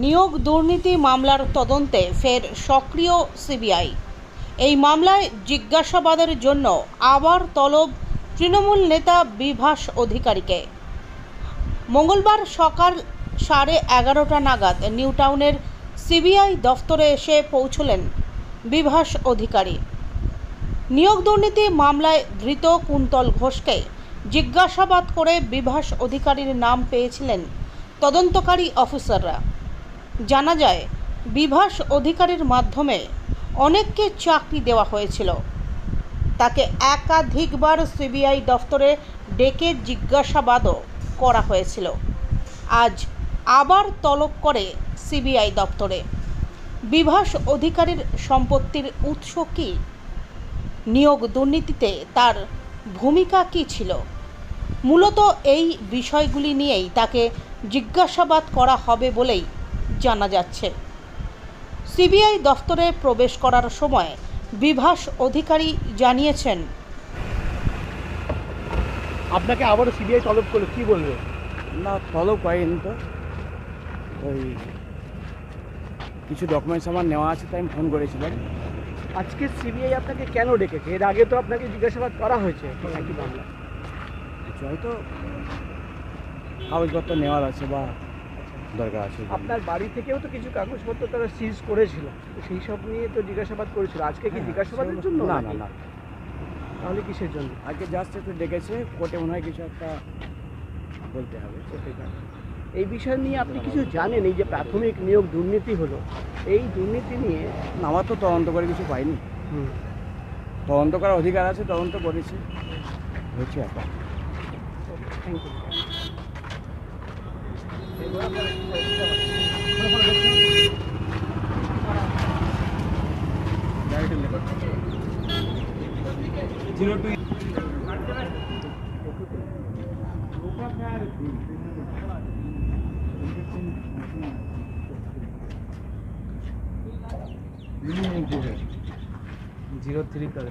নিয়োগ দুর্নীতি মামলার তদন্তে ফের সক্রিয় সিবিআই। এই মামলায় জিজ্ঞাসাবাদের জন্য আবার তলব তৃণমূল নেতা বিভাস অধিকারীকে। মঙ্গলবার সকাল সাড়ে এগারোটা নাগাদ নিউ টাউনের সিবিআই দফতরে এসে পৌঁছলেন বিভাস অধিকারী। নিয়োগ দুর্নীতি মামলায় ধৃত কুন্তল ঘোষকে জিজ্ঞাসাবাদ করে বিভাস অধিকারীর নাম পেয়েছিলেন তদন্তকারী অফিসাররা। জানা যায়, বিভাস অধিকারীর মাধ্যমে অনেককে চাকরি দেওয়া হয়েছিল। তাকে একাধিকবার সিবিআই দফতরে ডেকে জিজ্ঞাসাবাদও করা হয়েছিল। আজ আবার তলব করে সিবিআই দপ্তরে বিভাস অধিকারীর সম্পত্তির উৎস কি? নিয়োগ দুর্নীতিতে তার ভূমিকা কী ছিল? মূলত এই বিষয়গুলি নিয়েই তাকে জিজ্ঞাসাবাদ করা হবে বলেই জানা যাচ্ছে। সিবিআই দফতরে প্রবেশ করার সময় বিভাস অধিকারী জানিয়েছেন আপনাকে আবারও সিবিআই তলব করল কি বলবে? না তলব করেনি তো। ওই কিছু ডকুমেন্টস আমার নেওয়া আছে তাই আমি ফোন করেছিলাম। আজকে সিবিআই আপনাকে কেন ডেকেছে? এর আগে তো আপনাকে জিজ্ঞাসাবাদ করা হয়েছে একই মামলা কিছু হয়তো কাগজপত্র নেওয়ার আছে বা দরকার আছে। আপনার বাড়ি থেকেও তো কিছু কাগজপত্র তারা সিজ করেছিল। সেই সব নিয়ে তো জিজ্ঞাসাবাদ করেছিল। আজকে কি হ্যাঁ, জিজ্ঞাসাবাদের জন্য না না না। তাহলে কিসের জন্য? আজকে জাস্ট একটু ডেকেছে কোর্টে মনে হয় কিছু একটা বলতে হবে এই বিষয় নিয়ে আপনি কিছু জানেন? এই যে প্রাথমিক নিয়োগ দুর্নীতি হলো এই দুর্নীতি নিয়ে আমার তো তদন্ত করে কিছু পাইনি। তদন্ত করার অধিকার আছে তদন্ত করেছি। হচ্ছে একটা thank you zero two zero three कर